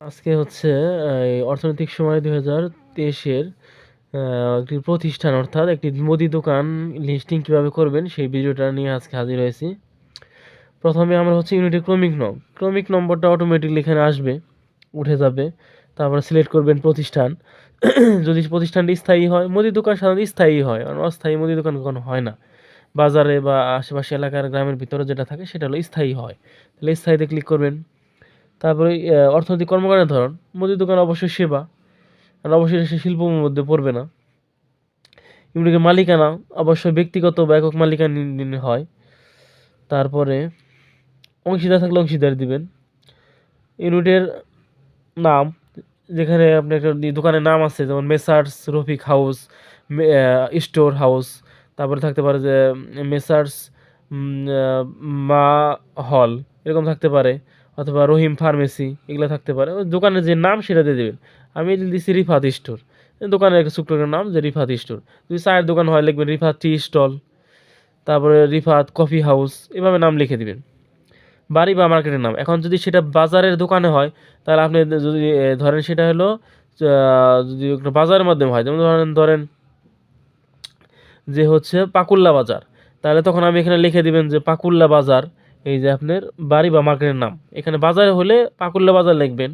আজকে হচ্ছে অর্থনৈতিক সময় দুই হাজার তেইশের একটি প্রতিষ্ঠান অর্থাৎ একটি মুদি দোকান লিস্টিং কীভাবে করবেন সেই ভিডিওটা নিয়ে আজকে হাজির হয়েছি। প্রথমে আমরা হচ্ছে ইউনিটের ক্রমিক নং, ক্রমিক নম্বরটা অটোমেটিকলি এখানে আসবে, উঠে যাবে, তারপরে সিলেক্ট করবেন প্রতিষ্ঠান। যদি প্রতিষ্ঠানটি স্থায়ী হয়, মুদি দোকান সাধারণত স্থায়ী হয় আর অস্থায়ী মুদি দোকান কখনো হয় না। বাজারে বা আশেপাশে এলাকার গ্রামের ভিতরে যেটা থাকে সেটা হলো স্থায়ী হয়। তাহলে স্থায়ীতে ক্লিক করবেন। তারপরে অর্থনৈতিক কর্মকাণ্ডের ধরন মুদি দোকান অবশ্যই সেবা, আর অবশ্যই সে শিল্পের মধ্যে পড়বে না। ইউনিটের মালিকানা, অবশ্যই ব্যক্তিগত বা একক মালিকানা হয়। তারপরে, অংশীদার থাকলে অংশীদার দিবেন। ইউনিটের নাম, যেখানে আপনার একটা দোকানের নাম আছে, যেমন messrs, Rafiq house store house. তারপরে থাকতে পারে যে মেসার্স মা হল, এরকম থাকতে পারে। অথবা রহিম ফার্মেসি, এগুলো থাকতে পারে। দোকানের যে নাম সেটা দিয়ে দেবেন। আমি দিচ্ছি রিফাত স্টোর। দোকানের একটা ছোট্ট নাম যে রিফাত স্টোর। যদি চায়ের দোকান হয়, লিখবেন রিফাত টি স্টল। তারপরে রিফাত কফি হাউস, এভাবে নাম লিখে দিবেন। বাড়ি বা মার্কেটের নাম। এখন যদি সেটা বাজারের দোকানে হয়, তাহলে আপনি যদি ধরেন সেটা হলো যদি একটা বাজারের মাধ্যমে হয়, যেমন ধরেন ধরেন যে হচ্ছে পাকুল্লা বাজার। তাহলে তখন আমি এখানে লিখে দিবেন যে পাকুল্লা বাজার। এই যে আপনার বাড়ি বা মার্কেটের নাম। এখানে বাজারে হলে পাকুল্লা বাজার লিখবেন।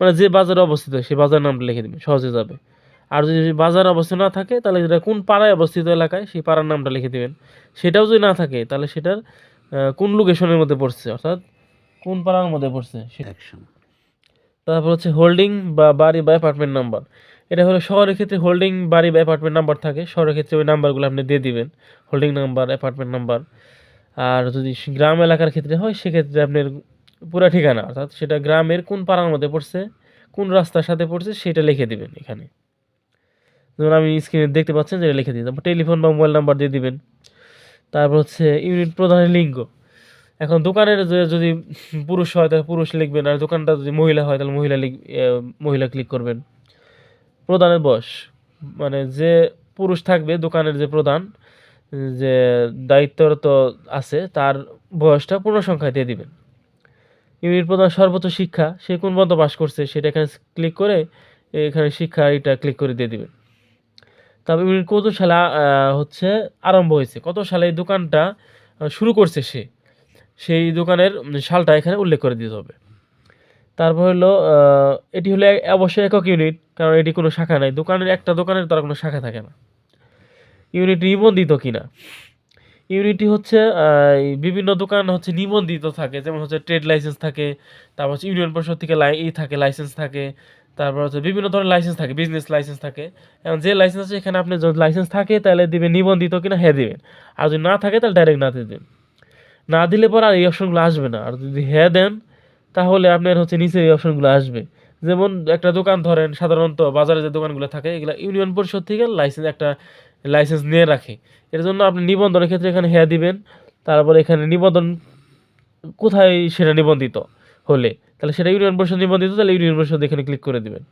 মানে যে বাজারে অবস্থিত সেই বাজার নামটা লিখে দিবেন সহজে যাবে। আর যদি বাজার অবস্থিত না থাকে তাহলে যেটা কোন পাড়ায় অবস্থিত এলাকায় সেই পাড়ার নামটা লিখে দিবেন। সেটাও যদি না থাকে তাহলে সেটার কোন লোকেশনের মধ্যে পড়ছে অর্থাৎ কোন পাড়ার মধ্যে পড়ছে তারপর হচ্ছে হোল্ডিং বা বাড়ি বা অ্যাপার্টমেন্ট নাম্বার এটা হলো শহরের ক্ষেত্রে হোল্ডিং বাড়ি বা অ্যাপার্টমেন্ট নাম্বার থাকে। শহরের ক্ষেত্রে ওই নাম্বারগুলো আপনি দিয়ে দিবেন। হোল্ডিং নাম্বার অ্যাপার্টমেন্ট নাম্বার আর যদি গ্রাম এলাকার ক্ষেত্রে হয়, সেক্ষেত্রে আপনার পুরা ঠিকানা, অর্থাৎ সেটা গ্রামের কোন পাড়ার মধ্যে পড়ছে, কোন রাস্তার সাথে পড়ছে, সেটা লিখে দিবেন এখানে। যেমন আমি স্ক্রিনে দেখতে পাচ্ছেন যেটা লিখে তারপর টেলিফোন বা মোবাইল নাম্বার দিয়ে দিবেন। তারপর হচ্ছে ইউনিট প্রধানের লিঙ্গ। এখন দোকানের যদি পুরুষ হয়, তাহলে পুরুষ লিখবেন, আর দোকানটা যদি মহিলা হয়, তাহলে মহিলা লিখ মহিলা ক্লিক করবেন। প্রধানের বয়স। মানে যে পুরুষ থাকবে, দোকানের যে প্রধান যে দায়িত্বরত আছে, তার বয়সটা পূর্ণ সংখ্যায় দিয়ে দিবেন। ইউনিট প্রধান সর্বোচ্চ শিক্ষা, সে কোন পর্যন্ত পাস করছে সেটা এখানে ক্লিক করে এখানে শিক্ষা এটা ক্লিক করে দিয়ে দিবেন। তবে ইউনিট কত সালে হচ্ছে আরম্ভ হয়েছে, কত সালে এই দোকানটা শুরু করছে সে? সেই দোকানের সালটা এখানে উল্লেখ করে দিতে হবে। তারপর হলো এটি হলো অবশ্যই একক ইউনিট, কারণ এটি কোনো শাখা নাই। দোকানের একটা দোকানের তার কোনো শাখা থাকে না। ইউনিট নিবন্ধিত কিনা? ইউনিটি হচ্ছে বিভিন্ন দোকান হচ্ছে নিবন্ধিত থাকে, যেমন হচ্ছে ট্রেড লাইসেন্স থাকে, তারপর হচ্ছে ইউনিয়ন পরিষদ থেকে ই থাকে লাইসেন্স থাকে, তারপর হচ্ছে বিভিন্ন ধরনের লাইসেন্স থাকে বিজনেস লাইসেন্স থাকে। এখন যে লাইসেন্স আছে, এখানে আপনি যদি লাইসেন্স থাকে, তাহলে দিবেন নিবন্ধিত কিনা হ্যাঁ দিবেন। আর যদি না থাকে, তাহলে ডাইরেক্ট না দিয়ে দিবেন। না দিলে পর আর এই অপশনগুলো আসবে না। আর যদি হ্যাঁ দেন, তাহলে আপনার হচ্ছে নিচে এই অপশনগুলো আসবে। যেমন একটা দোকান ধরেন, সাধারণত বাজারে যে দোকানগুলো থাকে, এগুলো ইউনিয়ন পরিষদ থেকে লাইসেন্স একটা লাইসেন্স নিয়ে রাখে। এর জন্য আপনি নিবন্ধনের ক্ষেত্রে এখানে হ্যাঁ দিবেন। তারপর এখানে নিবন্ধন, কোথায় সেটা নিবন্ধিত হলে? তাহলে সেটা ইউনিয়ন পরিষদ নিবন্ধিত, তাহলে ইউনিয়ন পরিষদ এখানে ক্লিক করে দিবেন।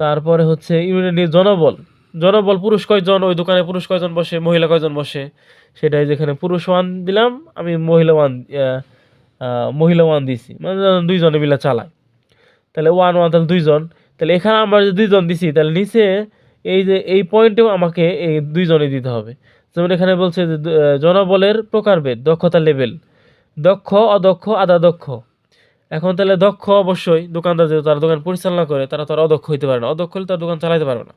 তারপরে হচ্ছে ইউনিয়নের জনবল। জনবল, পুরুষ কয়জন, ওই দোকানে পুরুষ কয়জন বসে, মহিলা কয়জন বসে? সেটাই যেখানে পুরুষ ওয়ান দিলাম, আমি মহিলা ওয়ান মহিলা ওয়ান দিছি। মানে দুইজনে মিলে চালায় তাহলে ওয়ান ওয়ান তাহলে দুইজন। তাহলে এখানে আমরা যদি দুইজন দিছি, তাহলে নিচে এই যে, এই পয়েন্টেও আমাকে এই দুইজনে দিতে হবে। যেমন এখানে বলছে যে জনবলের প্রকারভেদ, দক্ষতা লেভেল দক্ষ, অদক্ষ আধা দক্ষ এখন তাহলে দক্ষ অবশ্যই, দোকানদার যেহেতু তারা দোকান পরিচালনা করে, তারা তো আর অদক্ষ হইতে পারে না। অদক্ষ হলে তার দোকান চালাতে পারবে না।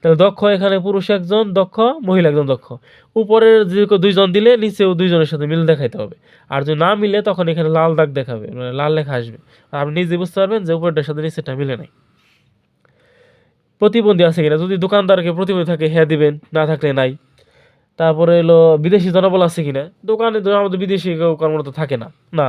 তাহলে দক্ষ এখানে পুরুষ একজন, দক্ষ মহিলা একজন দক্ষ। উপরের যে দুইজন দিলে নিচেও দুইজনের সাথে মিল দেখাইতে হবে। আর যদি না মিলে, তখন এখানে লাল দাগ দেখাবে মানে লাল লেখা আসবে। আর আপনি নিজে বুঝতে পারবেন যে উপরটার সাথে নিচেটা মিলে নাই। প্রতিবন্ধী আছে কিনা? যদি দোকানদারকে প্রতিবন্ধী থাকে হ্যাঁ দিবেন, না থাকলে নাই। তারপরে এলো বিদেশি জনবল আছে কিনা? দোকানে আমাদের বিদেশি কেউ কর্মরত থাকে না। না।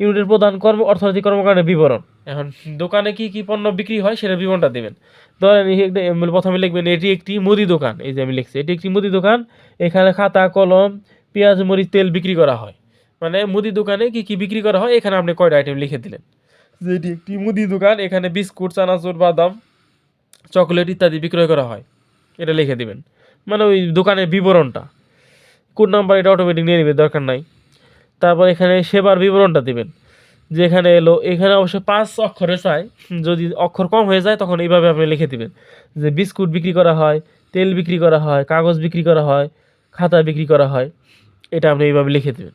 ইউনিটের প্রধান কর্ম, অর্থনৈতিক কর্মকাণ্ডের বিবরণ। এখন দোকানে কি কি পণ্য বিক্রি হয়, সেটা বিবরণটা দেবেন। ধরেন প্রথমে লিখবেন, এটি একটি মুদি দোকান। এই যে আমি লিখছি, এটি একটি মুদি দোকান। এখানে খাতা, কলম, পেঁয়াজ, মরিচ, তেল বিক্রি করা হয়। মানে মুদি দোকানে কি কি বিক্রি করা হয়? এখানে আপনি কয়টা আইটেম লিখে দিলেন? যে এটি একটি মুদি দোকান, এখানে বিস্কুট, চানাচুর, বাদাম চকলেট ইত্যাদি বিক্রয় করা হয়। এটা লিখে দিবেন। মানে ওই দোকানের বিবরণটা। কোড নাম্বার এটা অটোমেটিক নিয়ে নেবে দরকার নাই। তারপর এখানে সেবার বিবরণটা দিবেন। যে এখানে এলো, এখানে অবশ্য পাঁচ অক্ষরে চায় যদি অক্ষর কম হয়ে যায়, তখন এইভাবে আপনি লিখে দিবেন। যে বিস্কুট বিক্রি করা হয়, তেল বিক্রি করা হয়, কাগজ বিক্রি করা হয়, খাতা বিক্রি করা হয়। এটা আপনি এইভাবে লিখে দেবেন।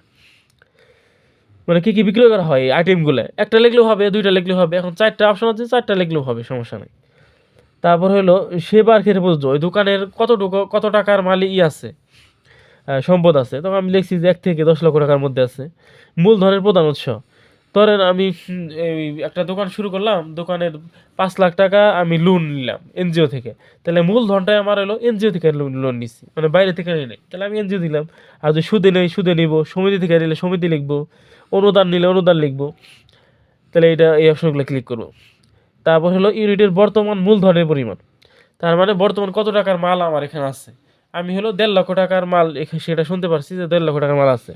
মানে কী কী বিক্রি করা হয় এই আইটেমগুলো একটা লিখলেও হবে, দুইটা লিখলেও হবে। এখন চারটা অপশন আছে, চারটা লিখলেও হবে, সমস্যা নেই। তারপর হলো সেবার ক্ষেত্রে প্রযোজ্য ওই দোকানের কতটুকু, কত টাকার মালি ই আছে সম্পদ আছে। তখন আমি লিখছি যে এক থেকে দশ লক্ষ টাকার মধ্যে আছে, মূলধনের প্রধান উৎস। ধরেন আমি একটা দোকান শুরু করলাম, দোকানের পাঁচ লাখ টাকা আমি লোন নিলাম এনজিও থেকে। তাহলে মূলধনটাই আমার হলো এনজিও থেকে লোন নিচ্ছি মানে বাইরে থেকে নাই। তাহলে আমি এনজিও দিলাম, আর যদি সুদে নেই, সুদে নিব, সমিতি থেকে নিলে সমিতি লিখব, অনুদান নিলে অনুদান লিখব। তাহলে এটা এই অপশনগুলো ক্লিক করব। তারপর হলো ইউনিটের বর্তমান মূলধনের পরিমাণ। তার মানে বর্তমান কত টাকার মাল আমার এখানে আছে? আমি হলো দেড় লক্ষ টাকার মাল এখানে সেটা শুনতে পারছি যে দেড় লক্ষ টাকার মাল আছে।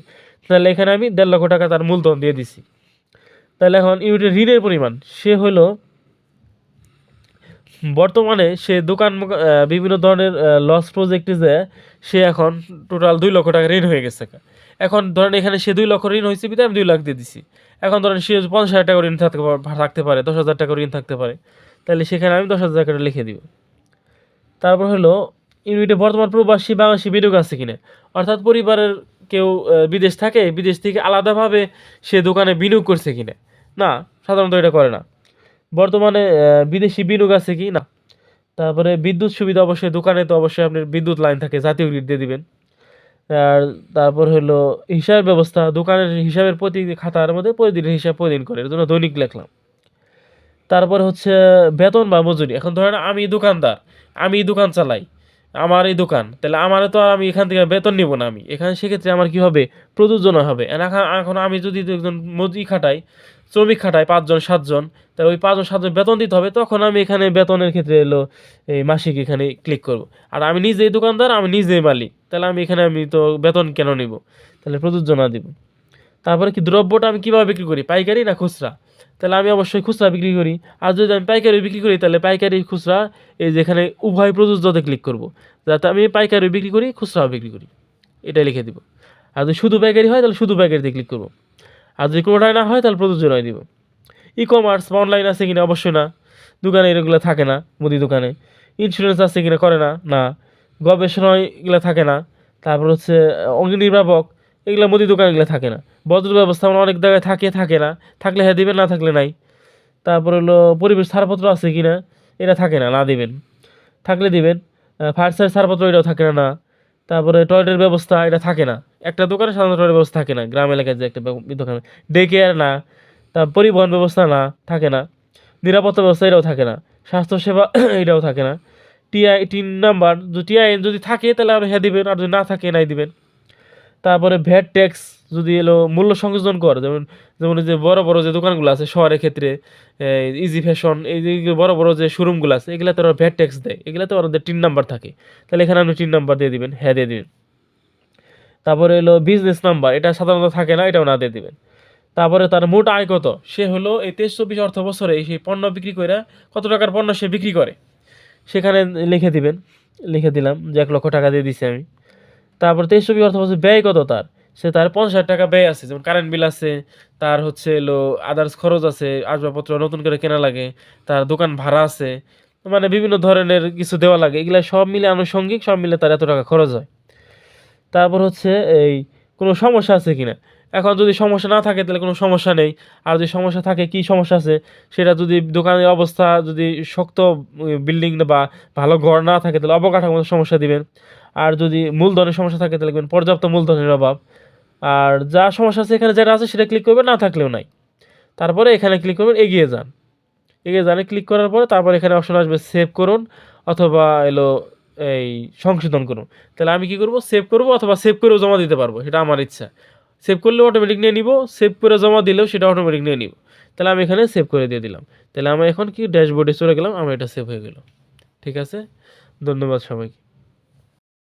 তাহলে এখানে আমি দেড় লক্ষ টাকা তার মূলধন দিয়ে দিছি। তাহলে এখন ইউনিটের ঋণের পরিমাণ, সে হলো বর্তমানে সে দোকান বিভিন্ন ধরনের লস প্রজেক্টে যে সে এখন টোটাল দুই লক্ষ টাকা ঋণ হয়ে গেছে এখন ধরেন এখানে সে দুই লক্ষ ঋণ হয়েছে, বিধায় আমি দুই লাখ দিয়ে দিছি। এখন ধরেন সে পঞ্চাশ হাজার টাকা ঋণ থাকতে থাকতে পারে, দশ হাজার টাকা ঋণ থাকতে পারে। তাহলে সেখানে আমি দশ হাজার টাকা লিখে দিব। তারপর হলো, ইউনিটে বর্তমান প্রবাসী বাংলাদেশি বিনিয়োগ আছে কিনা? অর্থাৎ পরিবারের কেউ বিদেশ থাকে, বিদেশ থেকে আলাদাভাবে সে দোকানে বিনিয়োগ করছে কিনা? না, সাধারণত এটা করে না। বর্তমানে বিদেশি বিনিয়োগ আছে কি না তারপরে বিদ্যুৎ সুবিধা অবশ্যই, দোকানে তো অবশ্যই আপনার বিদ্যুৎ লাইন থাকে, জাতীয় গ্রিড দিয়ে দিবেন। আর তারপর হলো হিসাব ব্যবস্থা, দোকানের হিসাবের প্রতি খাতার মধ্যে প্রতিদিনের হিসাব প্রতিদিন করে এর জন্য দৈনিক লিখলাম। তারপর হচ্ছে বেতন বা মজুরি, এখন ধরেন আমি দোকানদার, আমি দোকান চালাই, আমার এই দোকান, তাহলে আমার তো আর আমি এখান থেকে বেতন নিব না আমি। এখানে সেক্ষেত্রে আমার কি হবে? প্রযোজনা হবে। এখন আমি যদি একজন মজুরি খাটাই শ্রমিক খাটাই পাঁচজন, সাতজন। তাহলে ওই পাঁচজন, সাতজন বেতন দিতে হবে, তখন আমি এখানে বেতনের ক্ষেত্রে এলো, এই মাসিক এখানে ক্লিক করব। আর আমি নিজেই দোকানদার, আমি নিজেই মালিক। তাহলে আমি এখানে আমি তো বেতন কেন নিব? তাহলে প্রযোজনা দিব। তারপরে কি দ্রব্যটা আমি কীভাবে বিক্রি করি? পাইকারি না খুচরা? তাহলে আমি অবশ্যই খুচরা বিক্রি করি। আর যদি আমি পাইকারি বিক্রি করি, তাহলে পাইকারি খুচরা, এই যেখানে উভয় প্রযোজ্যতে ক্লিক করব। যাতে আমি পাইকারি বিক্রি করি, খুচরাও বিক্রি করি। এটা লিখে দিব। আর যদি শুধু পাইকারি হয়, তাহলে শুধু পাইকারিতে ক্লিক করব। আর যদি কোনোটাই না হয় তাহলে প্রযোজনায় দিব। ই কমার্স বা অনলাইন আছে কিনা? অবশ্যই না। দোকানে এগুলো থাকে না মুদি দোকানে। ইন্স্যুরেন্স আছে কিনা? করে না না। গবেষণা এগুলো থাকে না। তারপর হচ্ছে আহ, অগ্নি নির্বাপক এগুলো মুদি দোকান এগুলো থাকে না। বদল ব্যবস্থাপনা অনেক জায়গায় থাকে থাকে না। থাকলে হ্যাঁ দিবেন না থাকলে নাই। তারপর হলো পরিবেশ ছাড়পত্র আছে কিনা? এটা থাকে না না দিবেন। থাকলে দিবেন। ফায়ার সার্ভিস ছাড়পত্র এটাও থাকে না না। তারপরে টয়লেটের ব্যবস্থা, এটা থাকে না। একটা দোকানে সাধারণত টয়লেট ব্যবস্থা থাকে না। গ্রাম এলাকায় যে একটা দোকানে ডে কেয়ার না, তার পরিবহন ব্যবস্থা না, থাকে না। নিরাপত্তা ব্যবস্থা, এটাও থাকে না। স্বাস্থ্যসেবা, এটাও থাকে না। টিআই তিন নাম্বার যদি টিআই যদি থাকে, তাহলে আপনি হ্যাঁ দিবেন, আর যদি না থাকে, নাই দিবেন। তারপরে ভ্যাট ট্যাক্স যদি এলো মূল্য সংযোজন কর, যেমন যেমন যে বড় বড় যে দোকানগুলো আছে শহরের ক্ষেত্রে ইজি ফ্যাশন এই যে বড় বড় যে শোরুমগুলো আছে, এগুলাতে ওরা ভ্যাট ট্যাক্স দেয়, এগুলাতে ওদের টিন নাম্বার থাকে। তাহলে এখানে আপনি টিন নাম্বার দিয়ে দিবেন হ্যাঁ দিয়ে দিবেন। তারপরে এলো বিজনেস নাম্বার এটা সাধারণত থাকে না, এটাও না দিয়ে দিবেন। তারপরে তার মোট আয় কত? সে হলো এই তেইশ চব্বিশ অর্থ বছরে সেই পণ্য বিক্রি করে কত টাকার পণ্য সে বিক্রি করে? সেখানে লিখে দিবেন, লিখে দিলাম যে এক লক্ষ টাকা দিয়ে দিছি আমি। তারপর তেইশ চব্বিশ অর্থ বছর ব্যয় কত তার? সে তার পঞ্চাশ হাজার টাকা ব্যয় আছে, যেমন কারেন্ট বিল আছে, তার হচ্ছে এলো আদার্স খরচ আছে, আসবাবপত্র নতুন করে কেনা লাগে, তার দোকান ভাড়া আছে মানে বিভিন্ন ধরনের কিছু দেওয়া লাগে, এগুলো সব মিলে আনুষঙ্গিক, সব মিলে তার এত টাকা খরচ হয়। তারপর হচ্ছে এই কোনো সমস্যা আছে কিনা? এখন যদি সমস্যা না থাকে, তাহলে কোনো সমস্যা নেই। আর যদি সমস্যা থাকে, কি সমস্যা আছে? সেটা যদি দোকানের অবস্থা যদি শক্ত বিল্ডিং বা ভালো ঘর না থাকে, তাহলে অবকাঠামো সমস্যা দিবেন। আর যদি মূলধনের সমস্যা থাকে, তাহলে লিখবেন পর্যাপ্ত মূলধনের অভাব। আর যা সমস্যা আছে, এখানে যেটা আছে, সেটা ক্লিক করবেন, না থাকলেও নাই। তারপরে এখানে ক্লিক করবেন, এগিয়ে যান। এগিয়ে যানে ক্লিক করার পরে তারপর এখানে অপশন আসবে সেভ করুন, অথবা এলো এই সংশোধন করুন। তাহলে আমি কি করব? সেভ করব, অথবা সেভ করেও জমা দিতে পারব, সেটা আমার ইচ্ছা। সেভ করলেও অটোমেটিক নিয়ে নিব, সেভ করে জমা দিলেও সেটা অটোমেটিক নিয়ে নিব। তাহলে আমি এখানে সেভ করে দিয়ে দিলাম। তাহলে আমি এখন কি ড্যাশবোর্ডে চলে গেলাম, আমার এটা সেভ হয়ে গেল। ঠিক আছে? ধন্যবাদ সবাইকে।